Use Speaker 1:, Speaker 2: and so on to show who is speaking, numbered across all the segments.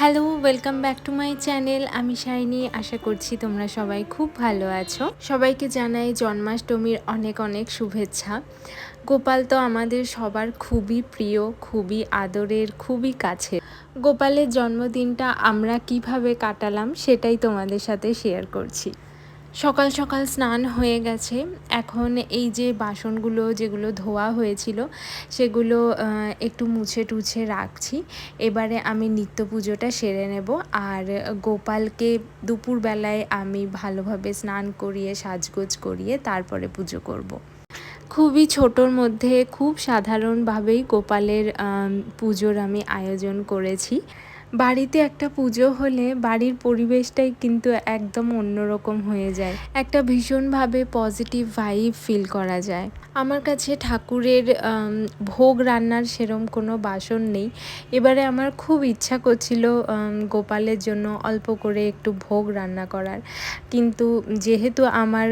Speaker 1: Hello welcome back to my channel আমি shiny, আশা করছি তোমরা সবাই খুব ভালো আছো। সবাইকে জানাই জন্মাষ্টমীর অনেক অনেক শুভেচ্ছা। গোপাল তো আমাদের সবার খুবই প্রিয়, খুবই আদরের, খুবই কাছে গোপালের জন্মদিনটা আমরা কীভাবে কাটালাম সেটাই তোমাদের সাথে শেয়ার করছি। সকাল সকাল স্নান হয়ে গেছে। এখন এই যে বাসনগুলো যেগুলো ধোয়া হয়েছিল, সেগুলো একটু মুছে টুছে রাখছি। এবারে আমি নিত্য পুজোটা সেরে নেব। আর গোপালকে দুপুরবেলায় আমি ভালোভাবে স্নান করিয়ে, সাজগোজ করিয়ে তারপরে পুজো করব। খুবই ছোটোর মধ্যে খুব সাধারণভাবেই গোপালের পুজোর আমি আয়োজন করেছি। বাড়িতে একটা পুজো হলে বাড়ির পরিবেশটাই কিন্তু একদম অন্যরকম হয়ে যায়। একটা ভীষণভাবে পজিটিভ ভাইব ফিল করা যায়। আমার কাছে ঠাকুরের ভোগ রান্নার সেরম কোনো বাসন নেই। এবারে আমার খুব ইচ্ছা করছিল গোপালের জন্য অল্প করে একটু ভোগ রান্না করার। কিন্তু যেহেতু আমার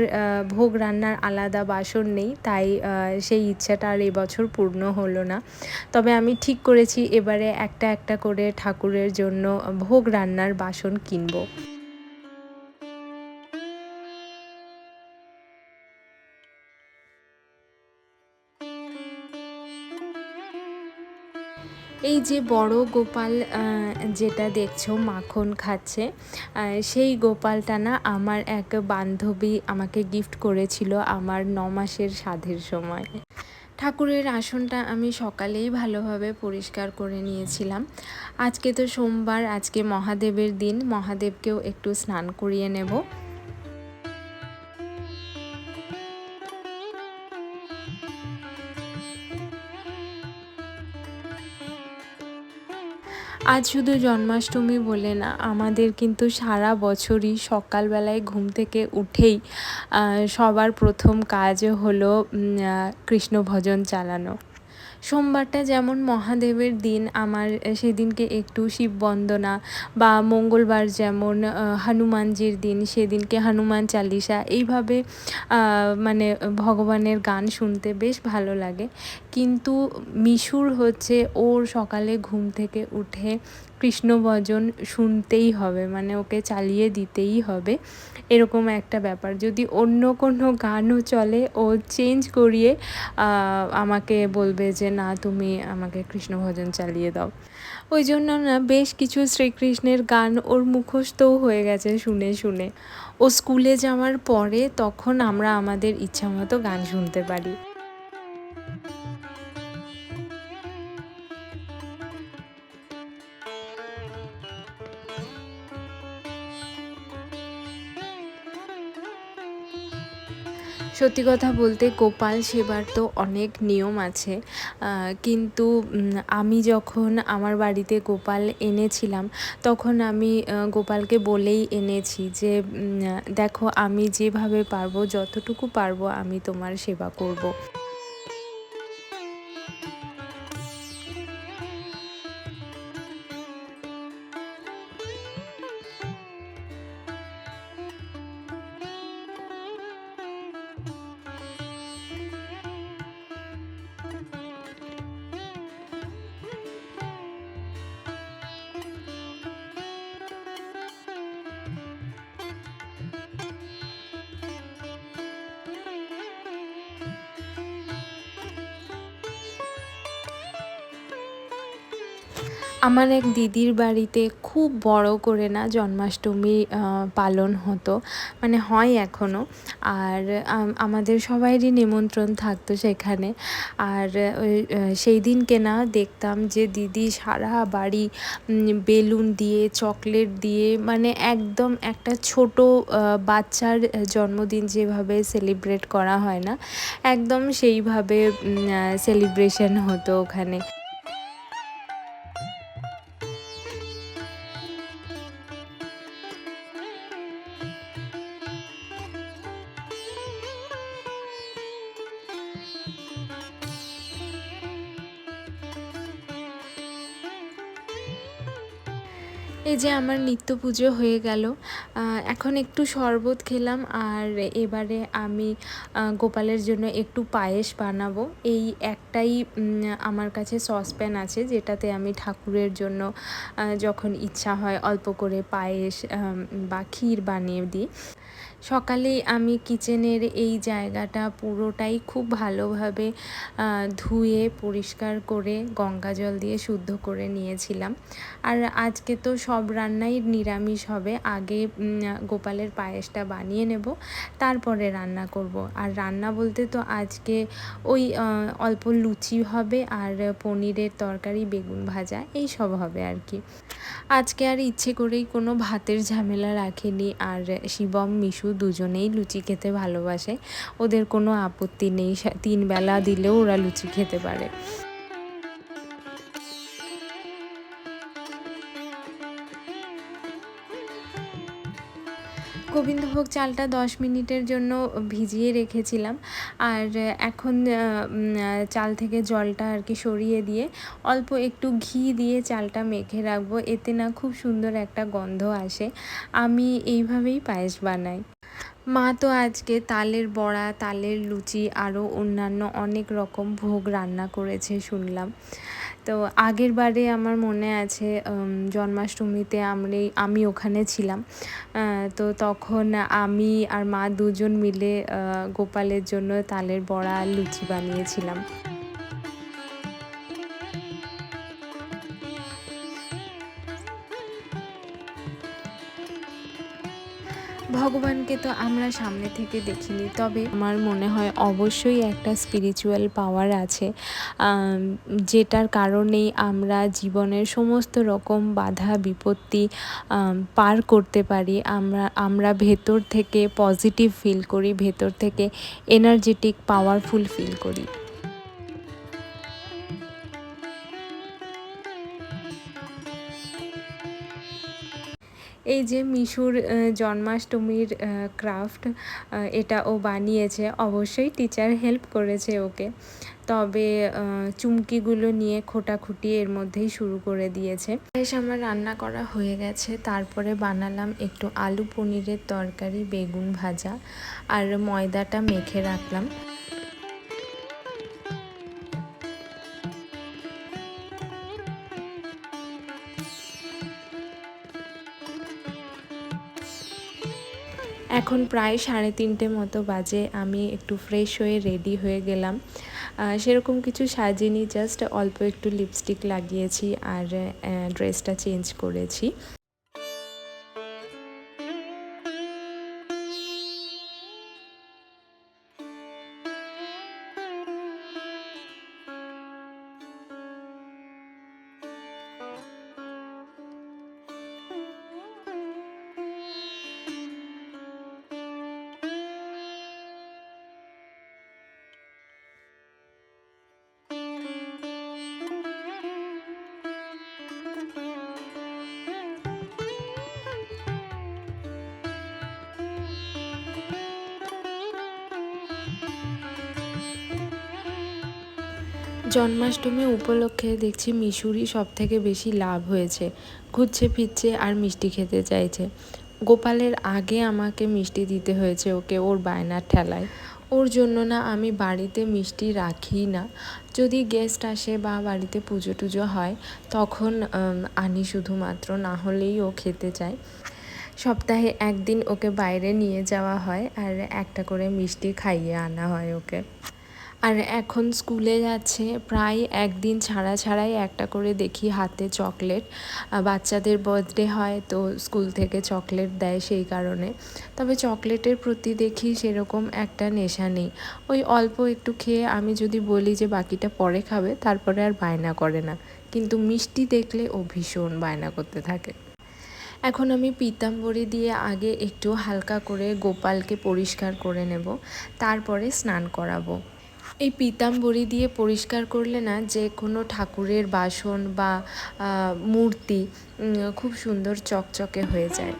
Speaker 1: ভোগ রান্নার আলাদা বাসন নেই, তাই সেই ইচ্ছাটা আর এবছর পূর্ণ হলো না। তবে আমি ঠিক করেছি, এবারে একটা একটা করে ঠাকুরের জন্য ভোগ রান্নার বাসন কিনবো। এই যে বড় গোপাল যেটা দেখছ মাখন খাচ্ছে সেই গোপালটা না আমার এক বান্ধবী আমাকে গিফট করেছিল আমার ন মাসের সাধের সময়। ঠাকুরের আসনটা আমি সকালেই ভালোভাবে পরিষ্কার করে নিয়েছিলাম। আজকে তো সোমবার, আজকে মহাদেবের দিন, মহাদেবকেও একটু স্নান করিয়ে নেব। আজ শুধু জন্মাষ্টমী বলে না, আমাদের কিন্তু সারা বছরই সকালবেলায় ঘুম থেকে উঠেই সবার প্রথম কাজ হলো কৃষ্ণ ভজন চালানো। সোমবারটা যেমন মহাদেবের দিন, আমার সেদিনকে একটু শিব বন্দনা বা মঙ্গলবার যেমন হনুমানজির দিন, সেদিনকে হনুমান চালিসা, এইভাবে মানে ভগবানের গান শুনতে বেশ ভালো লাগে। কিন্তু মিশুর হচ্ছে ওর সকালে ঘুম থেকে উঠে কৃষ্ণ ভজন শুনতেই হবে মানে ওকে চালিয়ে দিতেই হবে। এরকম একটা ব্যাপার। যদি অন্য কোনো গানও চলে, ও চেঞ্জ করিয়ে আমাকে বলবে যে, না, তুমি আমাকে কৃষ্ণ ভজন চালিয়ে দাও। ওই জন্য না, বেশ কিছু শ্রীকৃষ্ণের গান ওর মুখস্থও হয়ে গেছে শুনে শুনে। ও স্কুলে যাওয়ার পরে তখন আমরা আমাদের ইচ্ছা মতো গান শুনতে পারি। সত্যি কথা বলতে গোপাল সেবার তো অনেক নিয়ম আছে কিন্তু আমি যখন আমার বাড়িতে গোপাল এনেছিলাম, তখন আমি গোপালকে বলেই এনেছি যে দেখো আমি যেভাবে পারব, যতটুকু পারব আমি তোমার সেবা করব। আমার এক দিদির বাড়িতে খুব বড় করে না জন্মাষ্টমী পালন হতো মানে হয় এখনও আর আমাদের সবাইরই নিমন্ত্রণ থাকতো সেখানে। আর সেই দিনকে না দেখতাম যে দিদি সারা বাড়ি বেলুন দিয়ে, চকলেট দিয়ে মানে একদম একটা ছোট বাচ্চার জন্মদিন যেভাবে সেলিব্রেট করা হয় না, একদম সেইভাবে সেলিব্রেশন হতো ওখানে। এই যে আমার নিত্য পুজো হয়ে গেল এখন একটু শরবত খেলাম আর এবারে আমি গোপালের জন্য একটু পায়েস বানাবো। এই একটাই আমার কাছে সসপ্যান আছে যেটাতে আমি ঠাকুরের জন্য যখন ইচ্ছা হয় অল্প করে পায়েস বা ক্ষীর বানিয়ে দিই। সকালেই আমি কিচেনের এই জায়গাটা পুরোটাই খুব ভালোভাবে ধুয়ে পরিষ্কার করে গঙ্গা জল দিয়ে শুদ্ধ করে নিয়েছিলাম। আর আজকে তো সব রান্নাই নিরামিষ হবে। আগে গোপালের পায়েসটা বানিয়ে নেব, তারপরে রান্না করব। আর রান্না বলতে তো আজকে ওই অল্প লুচি হবে আর পনিরের তরকারি, বেগুন ভাজা, এই সব হবে আর কি। আজকে আর ইচ্ছে করেই কোনো ভাতের ঝামেলা রাখিনি। আর শিবম, মিশু দুজনেই লুচি খেতে ভালোবাসে। ওদের কোনো আপত্তি নেই তিন বেলা দিলেও ওরা লুচি খেতে পারে। গোবিন্দভোগ চালটা দশ মিনিটের জন্য ভিজিয়ে রেখেছিলাম। আর এখন চাল থেকে জলটা আর কি সরিয়ে দিয়ে অল্প একটু ঘি দিয়ে চালটা মেখে রাখব। এতে না খুব সুন্দর একটা গন্ধ আসে। আমি এইভাবেই পায়েস বানাই। মা তো আজকে তালের বড়া, তালের লুচি আরও অন্যান্য অনেক রকম ভোগ রান্না করেছে শুনলাম। তো আগের বারে আমার মনে আছে জন্মাষ্টমীতে আমি আমি ওখানে ছিলাম। তো তখন আমি আর মা দুজন মিলে গোপালের জন্য তালের বড়া লুচি বানিয়েছিলাম। ভগবানকে তো আমরা সামনে থেকে দেখিনি, তবে আমার মনে হয় অবশ্যই একটা স্পিরিচুয়াল পাওয়ার আছে যেটার কারণেই আমরা জীবনের সমস্ত রকম বাধা, বিপত্তি পার করতে পারি। আমরা আমরা ভেতর থেকে পজিটিভ ফিল করি, ভেতর থেকে এনার্জেটিক পাওয়ারফুল ফিল করি। এই যে মিশুর জন্মাষ্টমীর ক্রাফট এটা ও বানিয়েছে, অবশ্যই টিচার হেল্প করেছে ওকে। তবে চুমকিগুলো নিয়ে খোটাখুটি এর মধ্যেই শুরু করে দিয়েছে। বেশ, আমার রান্না করা হয়ে গেছে। তারপরে বানালাম একটু আলু পনিরের তরকারি, বেগুন ভাজা, আর ময়দাটা মেখে রাখলাম। এখন প্রায় সাড়ে তিনটে মতো বাজে। আমি একটু ফ্রেশ হয়ে রেডি হয়ে গেলাম। সেরকম কিছু সাজিনি জাস্ট অল্প একটু লিপস্টিক লাগিয়েছি আর ড্রেসটা চেঞ্জ করেছি। জন্মাষ্টমী উপলক্ষে দেখছি মিশুরই সব থেকে বেশি লাভ হয়েছে। ঘুরছে, ফিরছে আর মিষ্টি খেতে চাইছে। গোপালের আগে আমাকে মিষ্টি দিতে হয়েছে ওকে ওর বায়নার ঠেলায়। ওর জন্য না আমি বাড়িতে মিষ্টি রাখি না। যদি গেস্ট আসে বা বাড়িতে পুজো টুজো হয়, তখন আনি শুধুমাত্র, না হলেই ও খেতে চায়। সপ্তাহে একদিন ওকে বাইরে নিয়ে যাওয়া হয় আর একটা করে মিষ্টি খাইয়ে আনা হয় ওকে। আর এখন স্কুলে যাচ্ছে, প্রায় একদিন ছাড়া ছাড়াই একটা করে দেখি হাতে চকলেট। বাচ্চাদের বার্থডে হয় তো স্কুল থেকে চকলেট দেয় সেই কারণে। তবে চকলেটের প্রতি দেখি সেরকম একটা নেশা নেই। ওই অল্প একটু খেয়ে আমি যদি বলি যে বাকিটা পরে খাবে, তারপরে আর বায়না করে না। কিন্তু মিষ্টি দেখলে ও ভীষণ বায়না করতে থাকে। এখন আমি পিতাম্বরী দিয়ে আগে একটু হালকা করে গোপালকে পরিষ্কার করে নেব, তারপরে স্নান করাবো। এই পিতাম্বরি দিয়ে পরিষ্কার করলে না যে কোনো ঠাকুরের বাসন বা মূর্তি খুব সুন্দর চকচকে হয়ে যায়।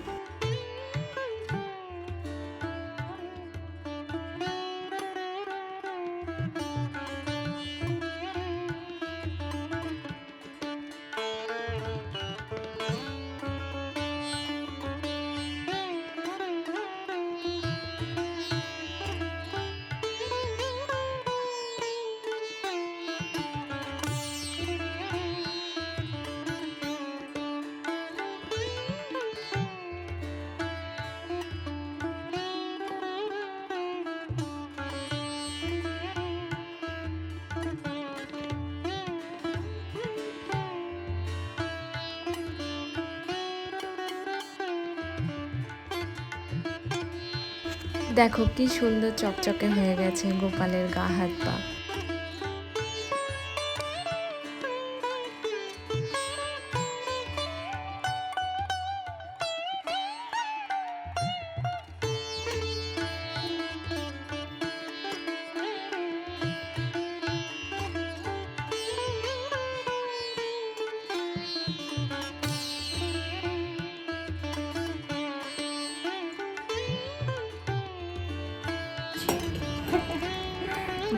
Speaker 1: দেখো কি সুন্দর চকচকে হয়ে গেছে গোপালের গা হাত পা।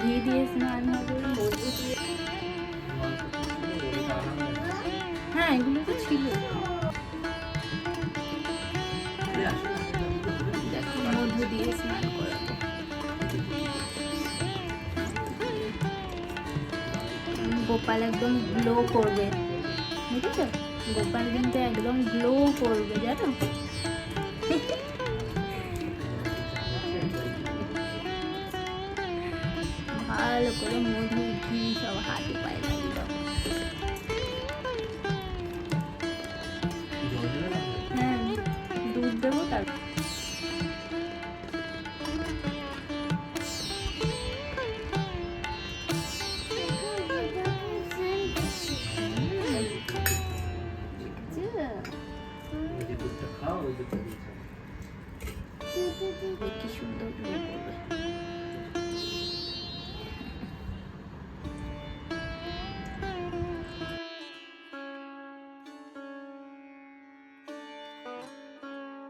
Speaker 2: ঘি দিয়ে স্নান হবে হ্যাঁ এগুলো তো ছিল। মধু দিয়ে স্নান গোপাল একদম গ্লো করবে। বুঝেছ? গোপাল কিন্তু একদম গ্লো করবে, জানো? ভালো করে মধু সব হাতে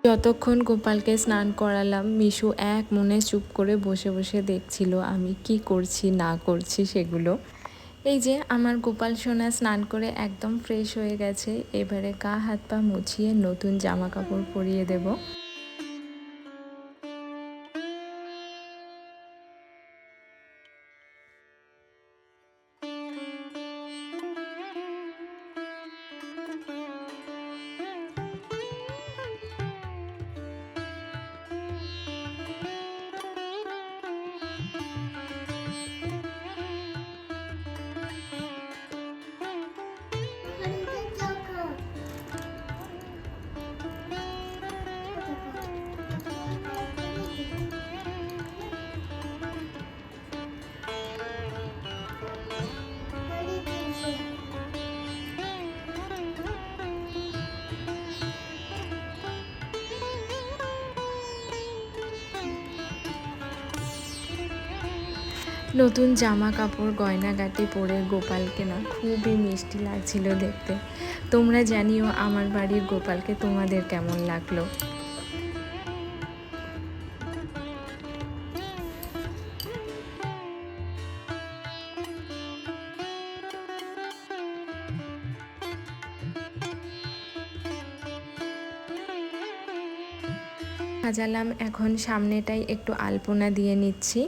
Speaker 1: যতক্ষণ গোপালকে স্নান করালাম, মিশু এক মনে চুপ করে বসে বসে দেখছিল, আমি কি করছি, না করছি সেগুলো। এই যে আমার গোপাল সোনা স্নান করে একদম ফ্রেশ হয়ে গেছে, এবারে গা হাত পা মুছিয়ে নতুন জামা কাপড় পরিয়ে দেব। নতুন জামা কাপড় গয়নাগাটি পরে গোপালকে না খুবই মিষ্টি লাগছিল দেখতে। তোমরা জানিও আমার বাড়ির গোপালকে তোমাদের কেমন লাগল। সাজালাম, এখন সামনেটাই একটু আলপনা দিয়ে নিচ্ছি।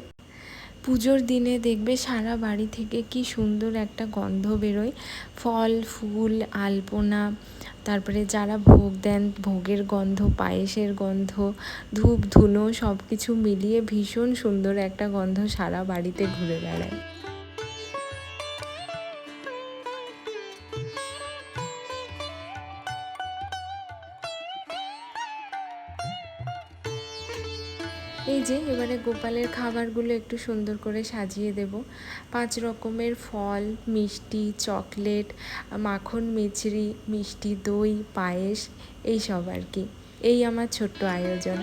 Speaker 1: পুজোর দিনে দেখবে সারা বাড়ি থেকে কি সুন্দর একটা গন্ধ বেরোয়। ফল, ফুল, আলপনা, তারপরে যারা ভোগ দেন, ভোগের গন্ধ, পায়েসের গন্ধ, ধূপ ধুনো সব কিছু মিলিয়ে ভীষণ সুন্দর একটা গন্ধ সারা বাড়িতে ঘুরে বেড়ায়। এই যে, এবারে গোপালের খাবারগুলো একটু সুন্দর করে সাজিয়ে দেব। পাঁচ রকমের ফল, মিষ্টি, চকলেট, মাখন মিচড়ি মিষ্টি দই, পায়েস, এইসব আর কি। এই আমার ছোট্ট আয়োজন।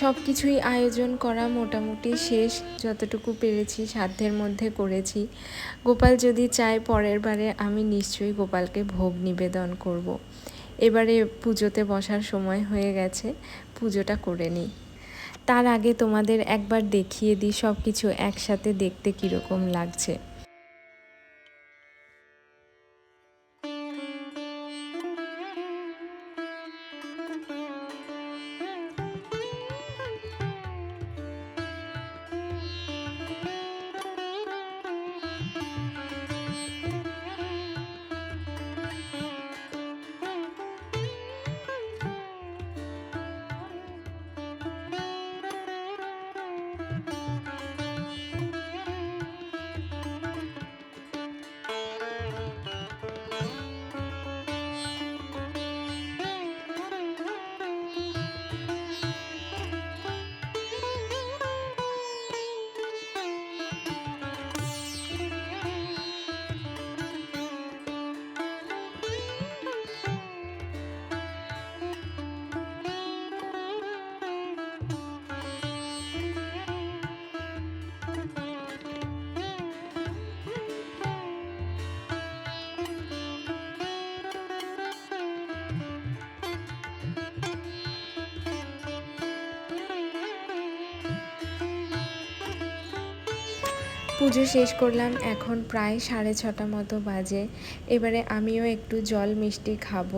Speaker 1: সব কিছুই আয়োজন করা মোটামুটি শেষ। যতটুকু পেরেছি, সাধ্যের মধ্যে করেছি। গোপাল যদি চায় পরের বারে, আমি নিশ্চয়ই গোপালকে ভোগ নিবেদন করব। এবারে পুজোতে বসার সময় হয়ে গেছে, পুজোটা করে নিই। তার আগে তোমাদের একবার দেখিয়ে দিই সব কিছু একসাথে দেখতে কীরকম লাগছে। পুজো শেষ করলাম, এখন প্রায় সাড়ে ছটা মতো বাজে। এবারে আমিও একটু জল মিষ্টি খাব।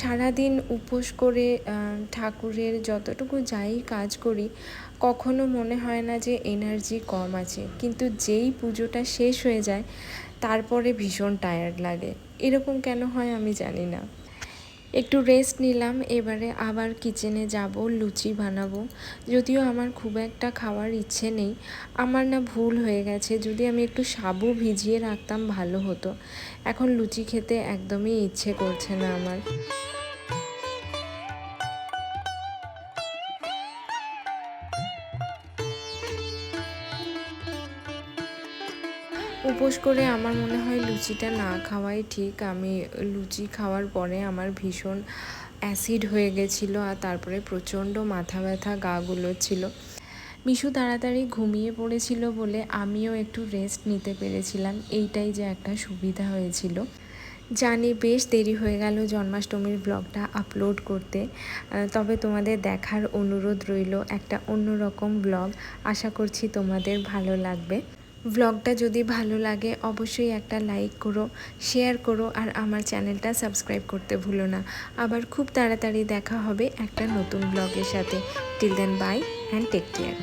Speaker 1: সারাদিন উপোস করে ঠাকুরের যতটুকু যাই কাজ করি, কখনো মনে হয় না যে এনার্জি কম আছে। কিন্তু যেই পুজোটা শেষ হয়ে যায়, তারপরে ভীষণ টায়ার্ড লাগে। এরকম কেন হয় আমি জানি না। একটু রেস্ট নিলাম, এবারে আবার কিচেনে যাব, লুচি বানাবো। যদিও আমার খুব একটা খাওয়ার ইচ্ছে নেই, আমার না ভুল হয়ে গেছে, যদি আমি একটু সাবু ভিজিয়ে রাখতাম ভালো হতো। এখন লুচি খেতে একদমই ইচ্ছে করছে না আমার। উপোস করে আমার মনে হয় লুচিটা না খাওয়াই ঠিক। আমি লুচি খাওয়ার পরে আমার ভীষণ অ্যাসিড হয়ে গেছিল আর তারপরে প্রচণ্ড মাথা ব্যথা, গা ছিল। মিশু তাড়াতাড়ি ঘুমিয়ে পড়েছিল বলে আমিও একটু রেস্ট নিতে পেরেছিলাম। এইটাই যে একটা সুবিধা হয়েছিল। জানি বেশ দেরি হয়ে গেল জন্মাষ্টমীর ব্লগটা আপলোড করতে। তবে তোমাদের দেখার অনুরোধ রইল একটা অন্যরকম ব্লগ আশা করছি তোমাদের ভালো লাগবে। ব্লগটা যদি ভালো লাগে, অবশ্যই একটা লাইক করো শেয়ার করো, আর আমার চ্যানেলটা সাবস্ক্রাইব করতে ভুলো না। আবার খুব তাড়াতাড়ি দেখা হবে একটা নতুন ব্লগের সাথে। Till then bye and take care